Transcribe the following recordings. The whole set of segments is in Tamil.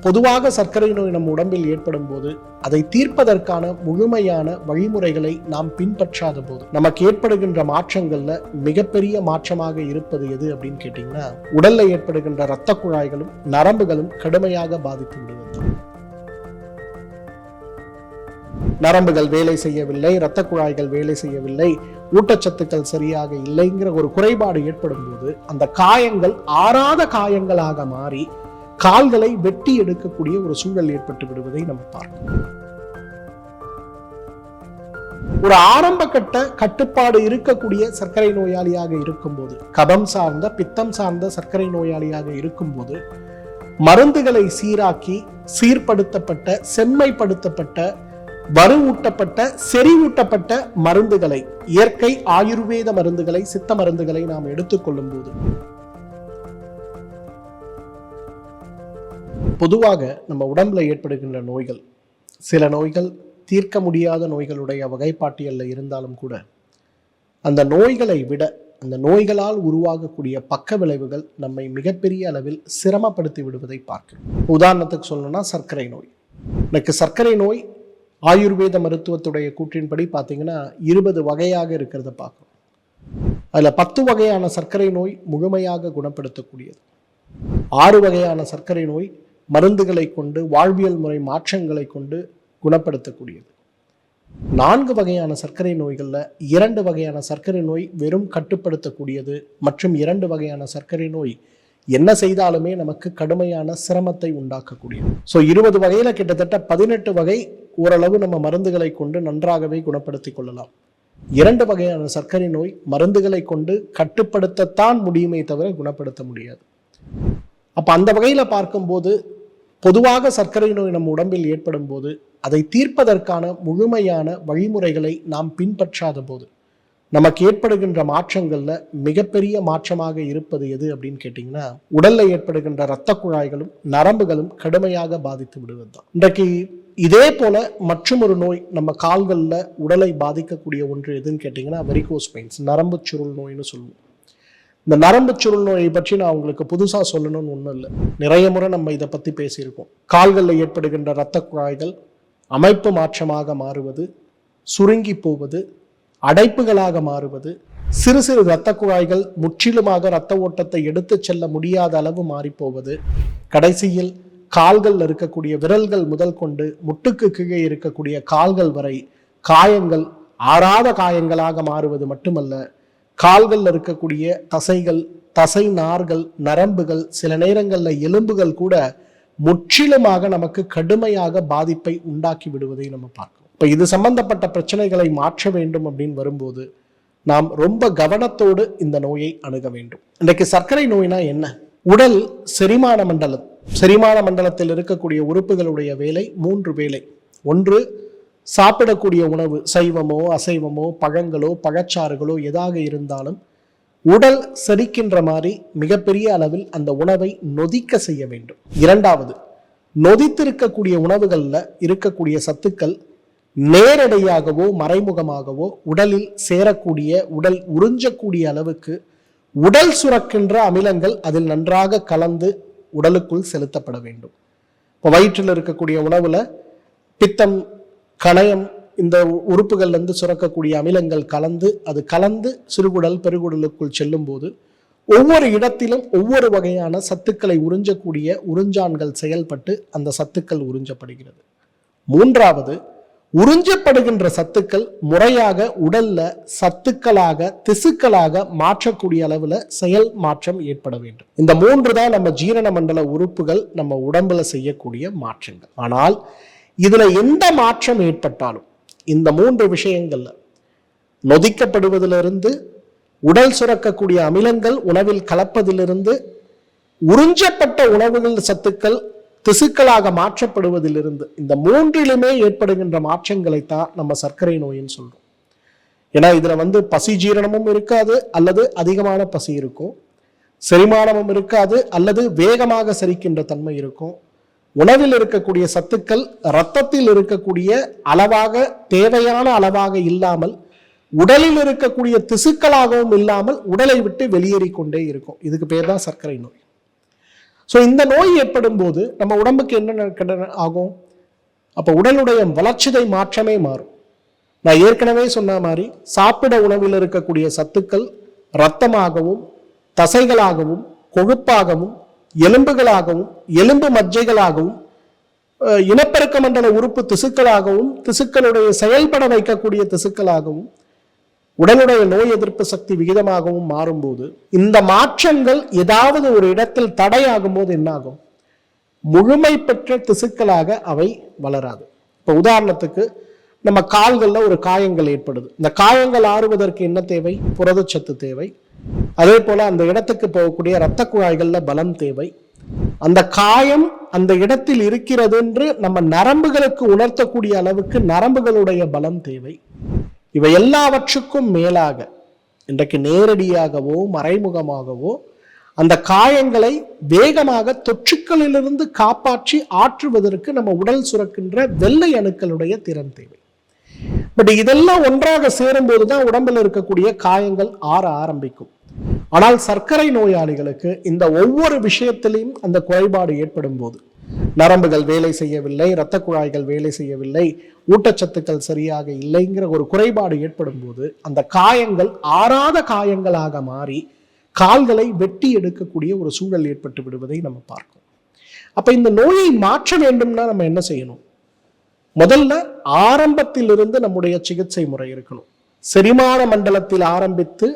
பொதுவாக சர்க்கரை நோய் நம் உடம்பில் ஏற்படும் போது அதை தீர்ப்பதற்கான முழுமையான வழிமுறைகளை நாம் பின்பற்றாத போது நமக்கு ஏற்படுகின்ற மாற்றங்கள்ல மிகப்பெரிய மாற்றமாக இருப்பது எது அப்படின்னு கேட்டீங்கன்னா உடல்ல ஏற்படுகின்ற இரத்த குழாய்களும் நரம்புகளும் கடுமையாக பாதித்து விடுவது நரம்புகள் வேலை செய்யவில்லை இரத்த குழாய்கள் வேலை செய்யவில்லை ஊட்டச்சத்துக்கள் சரியாக இல்லைங்கிற ஒரு குறைபாடு ஏற்படும் போது அந்த காயங்கள் ஆறாத காயங்களாக மாறி கால்களை வெட்டி எடுக்கக்கூடிய ஒரு சூழல் ஏற்பட்டு விடுவதை நம்ம பார்க்கிறோம் ஒரு ஆரம்ப கட்ட கட்டுப்பாடு இருக்கக்கூடிய சர்க்கரை நோயாளியாக இருக்கும்போது கபம் சார்ந்த பித்தம் சார்ந்த சர்க்கரை நோயாளியாக இருக்கும்போது மருந்துகளை சீராக்கி சீர்படுத்தப்பட்ட செம்மைப்படுத்தப்பட்ட வலுவூட்டப்பட்ட செறிவூட்டப்பட்ட மருந்துகளை இயற்கை ஆயுர்வேத மருந்துகளை சித்த மருந்துகளை நாம் எடுத்துக்கொள்ளும் போது பொதுவாக நம்ம உடம்பில் ஏற்படுகின்ற நோய்கள் சில நோய்கள் தீர்க்க முடியாத நோய்களுடைய வகைப்பாட்டியலில் இருந்தாலும் கூட அந்த நோய்களை விட அந்த நோய்களால் உருவாகக்கூடிய பக்க விளைவுகள் நம்மை மிகப்பெரிய அளவில் சிரமப்படுத்தி விடுவதை பார்க்கிறோம். உதாரணத்துக்கு சொல்லணும்னா சர்க்கரை நோய். எனக்கு சர்க்கரை நோய் ஆயுர்வேத மருத்துவத்துடைய கூற்றின்படி பார்த்தீங்கன்னா இருபது வகையாக இருக்கிறத பார்க்குறோம். அதில் பத்து வகையான சர்க்கரை நோய் முழுமையாக குணப்படுத்தக்கூடியது. ஆறு வகையான சர்க்கரை நோய் மருந்துகளை கொண்டு வாழ்வியல் முறை மாற்றங்களை கொண்டு குணப்படுத்தக்கூடியது. நான்கு வகையான சர்க்கரை நோய்களில் இரண்டு வகையான சர்க்கரை நோய் வெறும் கட்டுப்படுத்தக்கூடியது மற்றும் இரண்டு வகையான சர்க்கரை நோய் என்ன செய்தாலுமே நமக்கு கடுமையான சிரமத்தை உண்டாக்கக்கூடியது. ஸோ இருபது வகையில் கிட்டத்தட்ட பதினெட்டு வகை ஓரளவு நம்ம மருந்துகளை கொண்டு நன்றாகவே குணப்படுத்திக் கொள்ளலாம். இரண்டு வகையான சர்க்கரை நோய் மருந்துகளை கொண்டு கட்டுப்படுத்தத்தான் முடியுமே தவிர குணப்படுத்த முடியாது. அப்போ அந்த வகையில் பார்க்கும்போது பொதுவாக சர்க்கரை நோய் நம் உடம்பில் ஏற்படும் போது அதை தீர்ப்பதற்கான முழுமையான வழிமுறைகளை நாம் பின்பற்றாத போது நமக்கு ஏற்படுகின்ற மாற்றங்களில் மிகப்பெரிய மாற்றமாக இருப்பது எது அப்படின்னு கேட்டிங்கன்னா உடலில் ஏற்படுகின்ற இரத்த குழாய்களும் நரம்புகளும் கடுமையாக பாதித்து விடுவது தான். இன்றைக்கு இதே போல மற்றும் ஒரு நோய் நம்ம கால்களில் உடலை பாதிக்கக்கூடிய ஒன்று எதுன்னு கேட்டிங்கன்னா வெரிகோஸ் பெயின்ஸ் நரம்பு சுருள் நோய்னு சொல்லுவோம். இந்த நரம்பு சுருள் நோயை பற்றி நான் உங்களுக்கு புதுசாக சொல்லணும்னு ஒன்றும் இல்லை. நிறைய முறை நம்ம இதை பற்றி பேசியிருக்கோம். கால்களில் ஏற்படுகின்ற இரத்த குழாய்கள் அமைப்பு மாற்றமாக மாறுவது சுருங்கி போவது அடைப்புகளாக மாறுவது சிறு சிறு இரத்த குழாய்கள் முற்றிலுமாக இரத்த ஓட்டத்தை எடுத்து செல்ல முடியாத அளவு மாறிப்போவது கடைசியில் கால்கள் இருக்கக்கூடிய விரல்கள் முதல் கொண்டு முட்டுக்கு கீழே இருக்கக்கூடிய கால்கள் வரை காயங்கள் ஆறாத காயங்களாக மாறுவது மட்டுமல்ல கால்களில் இருக்கக்கூடிய தசைகள் தசை நார்கள் நரம்புகள் சில நேரங்களில் எலும்புகள் கூட முற்றிலுமாக நமக்கு கடுமையாக பாதிப்பை உண்டாக்கி விடுவதை நம்ம பார்க்கிறோம். இப்போ இது சம்பந்தப்பட்ட பிரச்சனைகளை மாற்ற வேண்டும் அப்படின்னு வரும்போது நாம் ரொம்ப கவனத்தோடு இந்த நோயை அணுக வேண்டும். இன்றைக்கு சர்க்கரை நோய்னா என்ன? உடல் செரிமான மண்டலம். செரிமான மண்டலத்தில் இருக்கக்கூடிய உறுப்புகளுடைய வேலை மூன்று வேலை. ஒன்று சாப்பிடக்கூடிய உணவு சைவமோ அசைவமோ பழங்களோ பழச்சாறுகளோ எதாக இருந்தாலும் உடல் செரிக்கின்ற மாதிரி மிகப்பெரிய அளவில் அந்த உணவை நொதிக்க செய்ய வேண்டும். இரண்டாவது நொதித்திருக்கக்கூடிய உணவுகளில் இருக்கக்கூடிய சத்துக்கள் நேரடியாகவோ மறைமுகமாகவோ உடலில் சேரக்கூடிய உடல் உறிஞ்சக்கூடிய அளவுக்கு உடல் சுரக்கின்ற அமிலங்கள் அதில் நன்றாக கலந்து உடலுக்குள் செலுத்தப்பட வேண்டும். இப்போ வயிற்றில் இருக்கக்கூடிய உணவில் பித்தம் கணையம் இந்த உறுப்புகள்ல இருந்து சுரக்கக்கூடிய அமிலங்கள் கலந்து அது கலந்து சிறுகுடல் பெருகுடலுக்குள் செல்லும் போது ஒவ்வொரு இடத்திலும் ஒவ்வொரு வகையான சத்துக்களை உறிஞ்சக்கூடிய உறிஞ்சான்கள் செயல்பட்டு அந்த சத்துக்கள் உறிஞ்சப்படுகிறது. மூன்றாவது உறிஞ்சப்படுகின்ற சத்துக்கள் முறையாக உடல்ல சத்துக்களாக திசுக்களாக மாற்றக்கூடிய அளவுல செயல் மாற்றம் ஏற்பட வேண்டும். இந்த மூன்று தான் நம்ம ஜீரண மண்டல உறுப்புகள் நம்ம உடம்புல செய்யக்கூடிய மாற்றங்கள். ஆனால் இதுல எந்த மாற்றம் ஏற்பட்டாலும் இந்த மூன்று விஷயங்கள்ல நொதிக்கப்படுவதிலிருந்து உடல் சுரக்கக்கூடிய அமிலங்கள் உணவில் கலப்பதிலிருந்து உறிஞ்சப்பட்ட உணவுகள் சத்துக்கள் திசுக்களாக மாற்றப்படுவதிலிருந்து இந்த மூன்றிலுமே ஏற்படுகின்ற மாற்றங்களை தான் நம்ம சர்க்கரை நோயின்னு சொல்றோம். ஏன்னா இதுல வந்து பசி ஜீரணமும் இருக்காது அல்லது அதிகமான பசி இருக்கும். செரிமானமும் இருக்காது அல்லது வேகமாக செரிக்கின்ற தன்மை இருக்கும். உணவில் இருக்கக்கூடிய சத்துக்கள் இரத்தத்தில் இருக்கக்கூடிய அளவாக தேவையான அளவாக இல்லாமல் உடலில் இருக்கக்கூடிய திசுக்களாகவும் இல்லாமல் உடலை விட்டு வெளியேறிக்கொண்டே இருக்கும். இதுக்கு பேர் தான் சர்க்கரை நோய். ஸோ இந்த நோய் ஏற்படும் போது நம்ம உடம்புக்கு என்ன ஆகும்? அப்போ உடலுடைய வளர்ச்சிதை மாற்றமே மாறும். நான் ஏற்கனவே சொன்ன மாதிரி சாப்பிட உணவில் இருக்கக்கூடிய சத்துக்கள் இரத்தமாகவும் தசைகளாகவும் கொழுப்பாகவும் எலும்புகளாகவும் எலும்பு மஜ்ஜைகளாகவும் இனப்பெருக்க மண்டல உறுப்பு திசுக்களாகவும் திசுக்களுடைய செயல்பட வைக்கக்கூடிய திசுக்களாகவும் உடலுடைய நோய் எதிர்ப்பு சக்தி விகிதமாகவும் மாறும்போது இந்த மாற்றங்கள் ஏதாவது ஒரு இடத்தில் தடையாகும் போது என்னாகும்? முழுமை பெற்ற திசுக்களாக அவை வளராது. இப்போ உதாரணத்துக்கு நம்ம கால்களில் ஒரு காயங்கள் ஏற்படுது. இந்த காயங்கள் ஆறுவதற்கு என்ன தேவை? புரதச்சத்து தேவை. அதே போல அந்த இடத்துக்கு போகக்கூடிய இரத்த குழாய்கள்ல பலம் தேவை. அந்த காயம் அந்த இடத்தில் இருக்கிறது என்று நம்ம நரம்புகளுக்கு உணர்த்தக்கூடிய அளவுக்கு நரம்புகளுடைய பலம் தேவை. இவை எல்லாவற்றுக்கும் மேலாக இன்றைக்கு நேரடியாகவோ மறைமுகமாகவோ அந்த காயங்களை வேகமாக தொற்றுக்களிலிருந்து காப்பாற்றி ஆற்றுவதற்கு நம்ம உடல் சுரக்கின்ற வெள்ளை அணுக்களுடைய திறன் தேவை. பட் இதெல்லாம் ஒன்றாக சேரும்போது தான் உடம்புல இருக்கக்கூடிய காயங்கள் ஆற ஆரம்பிக்கும். ஆனால் சர்க்கரை நோயாளிகளுக்கு இந்த ஒவ்வொரு விஷயத்திலையும் அந்த குறைபாடு ஏற்படும் போது நரம்புகள் வேலை செய்யவில்லை இரத்த குழாய்கள் வேலை செய்யவில்லை ஊட்டச்சத்துக்கள் சரியாக இல்லைங்கிற ஒரு குறைபாடு ஏற்படும் போது அந்த காயங்கள் ஆறாத காயங்களாக மாறி கால்களை வெட்டி எடுக்கக்கூடிய ஒரு சூழல் ஏற்பட்டு விடுவதை நம்ம பார்க்கும் அப்ப இந்த நோயை மாற்ற வேண்டும்னா நம்ம என்ன செய்யணும்? முதல்ல ஆரம்பத்திலிருந்து நம்முடைய சிகிச்சை முறை இருக்கணும். செரிமான மண்டலத்தில் ஆரம்பித்து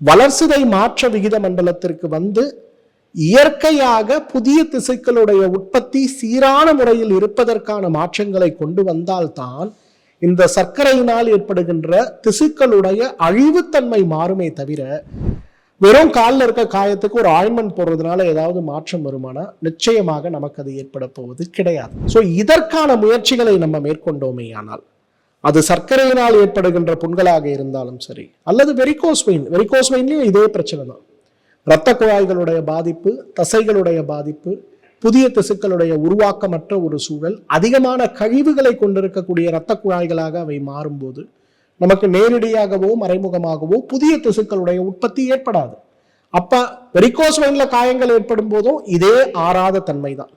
வளர்சிதை மாற்ற விகித மண்டலத்திற்கு வந்து இயற்கையாக புதிய திசுக்களுடைய உற்பத்தி சீரான முறையில் இருப்பதற்கான மாற்றங்களை கொண்டு வந்தால்தான் இந்த சர்க்கரையினால் ஏற்படுகின்ற திசுக்களுடைய அழிவுத்தன்மை மாறுமே தவிர வெறும் காலில் இருக்க காயத்துக்கு ஒரு ஆயின்மெண்ட் போடுறதுனால ஏதாவது மாற்றம் வருமானா? நிச்சயமாக நமக்கு அது ஏற்பட போவது கிடையாது. ஸோ இதற்கான முயற்சிகளை நம்ம மேற்கொண்டோமே ஆனால் அது சர்க்கரையினால் ஏற்படுகின்ற புண்களாக இருந்தாலும் சரி அல்லது வெரிகோஸ் வெயின் வெரிகோஸ் இதே பிரச்சனை தான். இரத்த குழாய்களுடைய பாதிப்பு தசைகளுடைய பாதிப்பு புதிய திசுக்களுடைய உருவாக்கமற்ற ஒரு சூழல் அதிகமான கழிவுகளை கொண்டிருக்கக்கூடிய இரத்த குழாய்களாக அவை மாறும்போது நமக்கு நேரடியாகவோ மறைமுகமாகவோ புதிய திசுக்களுடைய உற்பத்தி ஏற்படாது. அப்ப வெரிகோஸ் வெயின்ல காயங்கள் ஏற்படும் போதும் இதே ஆறாத தன்மை தான்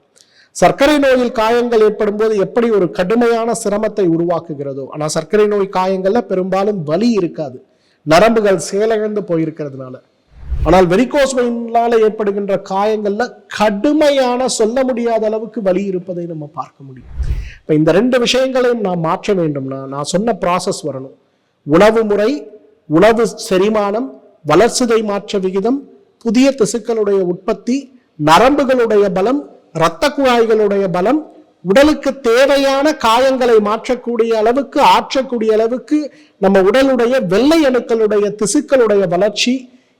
சர்க்கரை நோயில் காயங்கள் ஏற்படும் போது எப்படி ஒரு கடுமையான சிரமத்தை உருவாக்குகிறதோ ஆனால் சர்க்கரை நோய் காயங்கள்ல பெரும்பாலும் வலி இருக்காது. நரம்புகள் செயலிழந்து போயிருக்கிறதுனால. ஆனால் வெரிகோஸ் வெயினால ஏற்படுகின்ற காயங்கள்ல கடுமையான சொல்ல முடியாத அளவுக்கு வலி இருப்பதை நம்ம பார்க்க முடியும். இப்போ இந்த ரெண்டு விஷயங்களையும் நான் மாற்ற வேண்டும்னா நான் சொன்ன ப்ராசஸ் வரணும். உணவு முறை உணவு செரிமானம் வளர்சிதை மாற்ற விகிதம் புதிய திசுக்களுடைய உற்பத்தி நரம்புகளுடைய பலம் இரத்த குழாய்களுடைய பலம் உடலுக்கு தேவையான காயங்களை மாற்றக்கூடிய அளவுக்கு ஆற்றக்கூடிய அளவுக்கு நம்ம உடலுடைய வெள்ளை அணுக்களுடைய திசுக்களுடைய வளர்ச்சி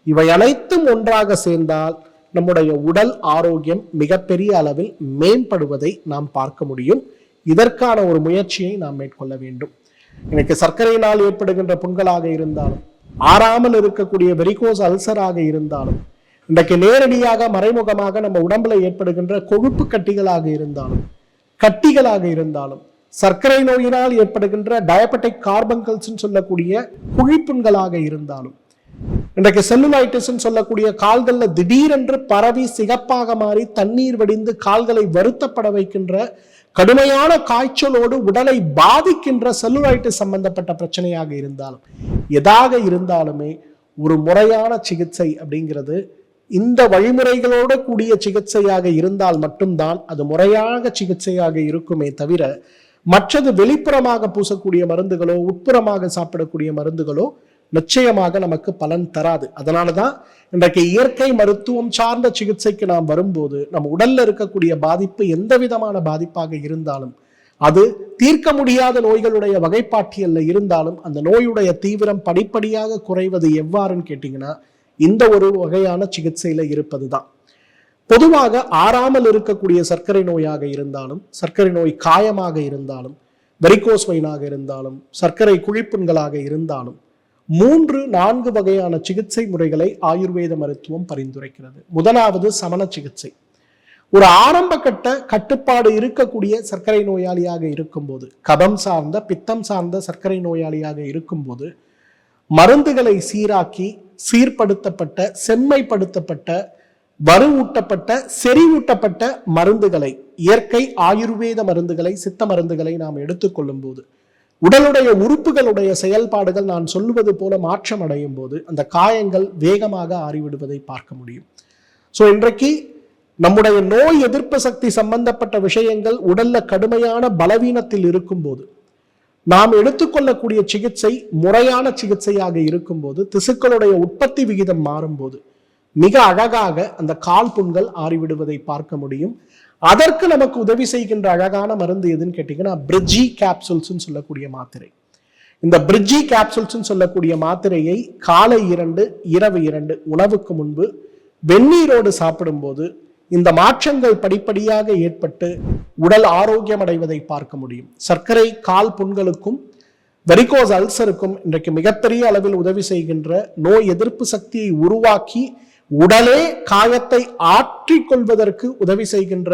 இவை அனைத்தும் ஒன்றாக சேர்ந்தால் நம்முடைய உடல் ஆரோக்கியம் மிகப்பெரிய அளவில் மேம்படுவதை நாம் பார்க்க முடியும். இதற்கான ஒரு முயற்சியை நாம் மேற்கொள்ள வேண்டும். இன்னைக்கு சர்க்கரையினால் ஏற்படுகின்ற புண்களாக இருந்தாலும் ஆறாமல் இருக்கக்கூடிய வெரிகோஸ் அல்சராக இருந்தாலும் இன்றைக்கு நேரடியாக மறைமுகமாக நம்ம உடம்புல ஏற்படுகின்ற கொழுப்பு கட்டிகளாக இருந்தாலும் கட்டிகளாக இருந்தாலும் சர்க்கரை நோயினால் ஏற்படுகின்ற டயபெட்டிக் கார்பங்கல்ஸ் சொல்லக்கூடிய குழிப்புண்களாக இருந்தாலும் இன்றைக்கு செல்லுலைட்டிஸ்ன்னு சொல்லக்கூடிய கால்களில் திடீரென்று பரவி சிகப்பாக மாறி தண்ணீர் வடிந்து கால்களை வருத்தப்பட வைக்கின்ற கடுமையான காய்ச்சலோடு உடலை பாதிக்கின்ற செல்லுலைட்டிஸ் சம்பந்தப்பட்ட பிரச்சனையாக இருந்தாலும் எதாக இருந்தாலுமே ஒரு முறையான சிகிச்சை அப்படிங்கிறது இந்த வழிமுறைகளோடு கூடிய சிகிச்சையாக இருந்தால் மட்டும்தான் அது முறையாக சிகிச்சையாக இருக்குமே தவிர மற்றது வெளிப்புறமாக பூசக்கூடிய மருந்துகளோ உட்புறமாக சாப்பிடக்கூடிய மருந்துகளோ நிச்சயமாக நமக்கு பலன் தராது. அதனால தான் இன்றைக்கு இயற்கை மருத்துவம் சார்ந்த சிகிச்சைக்கு நாம் வரும்போது நம்ம உடல்ல இருக்கக்கூடிய பாதிப்பு எந்த விதமான பாதிப்பாக இருந்தாலும் அது தீர்க்க முடியாத நோய்களுடைய வகைப்பாட்டியல்ல இருந்தாலும் அந்த நோயுடைய தீவிரம் படிப்படியாக குறைவது எவ்வாறுன்னு கேட்டிங்கன்னா இந்த ஒரு வகையான சிகிச்சையில இருப்பதுதான். பொதுவாக ஆறாமல் இருக்கக்கூடிய சர்க்கரை நோயாக இருந்தாலும் சர்க்கரை நோய் காயமாக இருந்தாலும் வெரிகோஸ் வைனாக இருந்தாலும் சர்க்கரை குழிப்புண்களாக இருந்தாலும் மூன்று நான்கு வகையான சிகிச்சை முறைகளை ஆயுர்வேத மருத்துவம் பரிந்துரைக்கிறது. முதலாவது சமண சிகிச்சை. ஒரு ஆரம்ப கட்ட கட்டுப்பாடு இருக்கக்கூடிய சர்க்கரை நோயாளியாக இருக்கும்போது கபம் சார்ந்த பித்தம் சார்ந்த சர்க்கரை நோயாளியாக இருக்கும்போது மருந்துகளை சீராக்கி சீர்படுத்தப்பட்ட செம்மைப்படுத்தப்பட்ட வலுவூட்டப்பட்ட செறிவூட்டப்பட்ட மருந்துகளை இயற்கை ஆயுர்வேத மருந்துகளை சித்த மருந்துகளை நாம் எடுத்துக்கொள்ளும் போது உடலுடைய உறுப்புகளுடைய செயல்பாடுகள் நான் சொல்லுவது போல மாற்றம் அடையும் போது அந்த காயங்கள் வேகமாக ஆறிவிடுவதை பார்க்க முடியும். ஸோ இன்றைக்கு நம்முடைய நோய் எதிர்ப்பு சக்தி சம்பந்தப்பட்ட விஷயங்கள் உடல்ல கடுமையான பலவீனத்தில் இருக்கும்போது நாம் எடுத்துக்கொள்ளக்கூடிய சிகிச்சை முறையான சிகிச்சையாக இருக்கும்போது திசுக்களுடைய உற்பத்தி விகிதம் மாறும்போது மிக அழகாக அந்த கால் புண்கள் ஆறிவிடுவதை பார்க்க முடியும். அதற்கு நமக்கு உதவி செய்கின்ற அழகான மருந்து எதுன்னு கேட்டிங்கன்னா பிரிட்ஜி கேப்சூல்ஸ்ன்னு சொல்லக்கூடிய மாத்திரை. இந்த பிரிட்ஜி கேப்சூல்ஸ்ன்னு சொல்லக்கூடிய மாத்திரையை காலை இரண்டு இரவு இரண்டு உணவுக்கு முன்பு வெந்நீரோடு சாப்பிடும்போது இந்த மாற்றங்கள் படிப்படியாக ஏற்பட்டு உடல் ஆரோக்கியம் அடைவதை பார்க்க முடியும். சர்க்கரை கால் புண்களுக்கும் வெரிகோஸ் அல்சருக்கும் இன்றைக்கு மிகப்பெரிய அளவில் உதவி செய்கின்ற நோய் எதிர்ப்பு சக்தியை உருவாக்கி உடலே காயத்தை ஆற்றிக்கொள்வதற்கு உதவி செய்கின்ற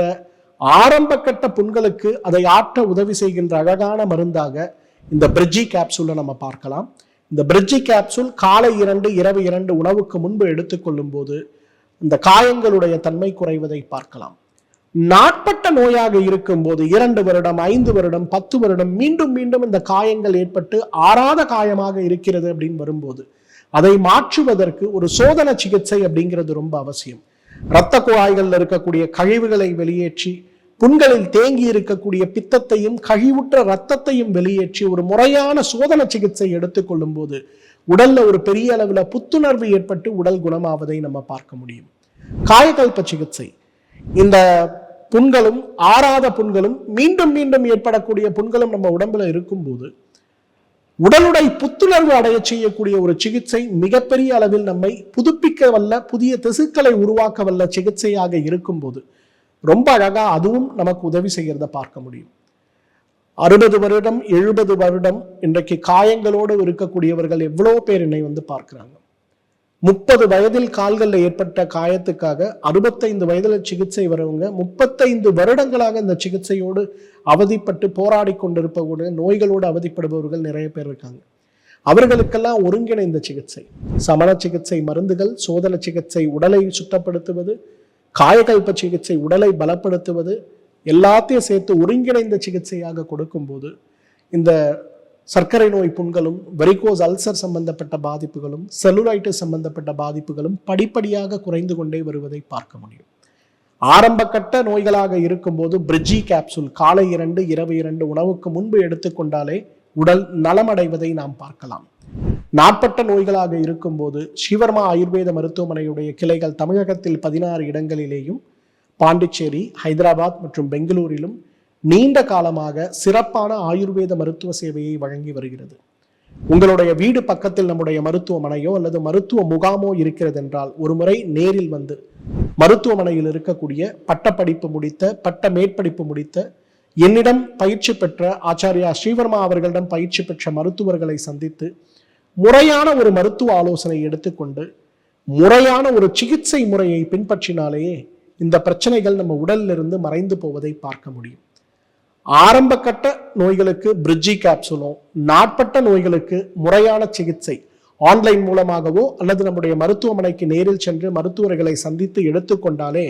ஆரம்ப கட்ட புண்களுக்கு அதை ஆற்ற உதவி செய்கின்ற அழகான மருந்தாக இந்த பிரிட்ஜி கேப்சூலை நம்ம பார்க்கலாம். இந்த பிரிட்ஜி கேப்சூல் காலை இரண்டு இரவு இரண்டு உணவுக்கு முன்பு எடுத்துக்கொள்ளும் போது இந்த காயங்களுடைய தன்மை குறைவதை பார்க்கலாம். நாட்பட்ட நோயாக இருக்கும்போது இரண்டு வருடம் ஐந்து வருடம் பத்து வருடம் மீண்டும் மீண்டும் இந்த காயங்கள் ஏற்பட்டு ஆறாத காயமாக இருக்கிறது அப்படின்னு வரும்போது அதை மாற்றுவதற்கு ஒரு சோதனை சிகிச்சை அப்படிங்கிறது ரொம்ப அவசியம். இரத்த குழாய்களில் இருக்கக்கூடிய கழிவுகளை வெளியேற்றி புண்களில் தேங்கி இருக்கக்கூடிய பித்தத்தையும் கழிவுற்ற ரத்தத்தையும் வெளியேற்றி ஒரு முறையான சோதனை சிகிச்சை எடுத்துக்கொள்ளும் போது உடல்ல ஒரு பெரிய அளவுல புத்துணர்வு ஏற்பட்டு உடல் குணமாவதை நம்ம பார்க்க முடியும். காயகல்ப சிகிச்சை. இந்த புண்களும் ஆறாத புண்களும் மீண்டும் மீண்டும் ஏற்படக்கூடிய புண்களும் நம்ம உடம்புல இருக்கும்போது உடலுடை புத்துணர்வு அடைய செய்யக்கூடிய ஒரு சிகிச்சை மிகப்பெரிய அளவில் நம்மை புதுப்பிக்க வல்ல புதிய திசுக்களை உருவாக்க வல்ல சிகிச்சையாக இருக்கும்போது ரொம்ப அழகா அதுவும் நமக்கு உதவி செய்கிறத பார்க்க முடியும். அறுபது வருடம் எழுபது வருடம் இன்றைக்கு காயங்களோடு இருக்கக்கூடியவர்கள் எவ்வளோ பேர் என்னை வந்து பார்க்கிறாங்க. முப்பது வயதில் கால்களில் ஏற்பட்ட காயத்துக்காக அறுபத்தைந்து வயதில் சிகிச்சை வரவங்க முப்பத்தைந்து வருடங்களாக இந்த சிகிச்சையோடு அவதிப்பட்டு போராடி கொண்டிருப்பவர்கள் நோய்களோடு அவதிப்படுபவர்கள் நிறைய பேர் இருக்காங்க. அவர்களுக்கெல்லாம் ஒருங்கிணைந்த சிகிச்சை. சமண சிகிச்சை மருந்துகள் சோதன சிகிச்சை உடலை சுத்தப்படுத்துவது காயகல்ப சிகிச்சை உடலை பலப்படுத்துவது எல்லாத்தையும் சேர்த்து ஒருங்கிணைந்த சிகிச்சையாக கொடுக்கும்போது இந்த சர்க்கரை நோய் புண்களும் வெரிகோஸ் அல்சர் சம்பந்தப்பட்ட பாதிப்புகளும் செல்லுலைட்டிஸ் சம்பந்தப்பட்ட பாதிப்புகளும் படிப்படியாக குறைந்து கொண்டே வருவதை பார்க்க முடியும். ஆரம்ப கட்ட நோய்களாக இருக்கும்போது பிரிட்ஜி கேப்சூல் காலை இரண்டு இரவு இரண்டு உணவுக்கு முன்பு எடுத்துக்கொண்டாலே உடல் நலமடைவதை நாம் பார்க்கலாம். நாட்பட்ட நோய்களாக இருக்கும்போது சிவர்மா ஆயுர்வேத மருத்துவமனையுடைய கிளைகள் தமிழகத்தில் பதினாறு இடங்களிலேயும் பாண்டிச்சேரி ஹைதராபாத் மற்றும் பெங்களூரிலும் நீண்ட காலமாக சிறப்பான ஆயுர்வேத மருத்துவ சேவையை வழங்கி வருகிறது. உங்களுடைய வீடு பக்கத்தில் நம்முடைய மருத்துவமனையோ அல்லது மருத்துவ முகாமோ இருக்கிறது என்றால் ஒரு முறை நேரில் வந்து மருத்துவமனையில் இருக்கக்கூடிய பட்டப்படிப்பு முடித்த பட்ட மேற்படிப்பு முடித்த என்னிடம் பயிற்சி பெற்ற ஆச்சாரியா ஸ்ரீவர்மா அவர்களிடம் பயிற்சி பெற்ற மருத்துவர்களை சந்தித்து முறையான ஒரு மருத்துவ ஆலோசனை எடுத்துக்கொண்டு முறையான ஒரு சிகிச்சை முறையை பின்பற்றினாலேயே இந்த பிரச்சனைகள் நம்ம உடலிலிருந்து மறைந்து போவதை பார்க்க முடியும். ஆரம்ப கட்ட நோய்களுக்கு பிரிட்ஜி கேப்சூலும் நாட்பட்ட நோய்களுக்கு முறையான சிகிச்சை. ஆன்லைன் மூலமாகவோ அல்லது நம்முடைய மருத்துவமனைக்கு நேரில் சென்று மருத்துவர்களை சந்தித்து எடுத்துக்கொண்டாலே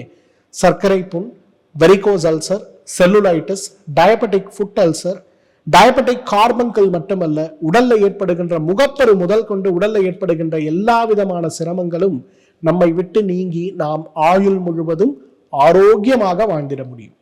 சர்க்கரை புண் varicose ulcer cellulitis diabetic foot ulcer diabetic கார்பன்கள் மட்டுமல்ல உடல்ல ஏற்படுகின்ற முகப்பரு முதல் கொண்டு உடல்ல ஏற்படுகின்ற எல்லா விதமான சிரமங்களும் நம்மை விட்டு நீங்கி நாம் ஆயுள் முழுவதும் ஆரோக்கியமாக வாழ்ந்திட முடியும்.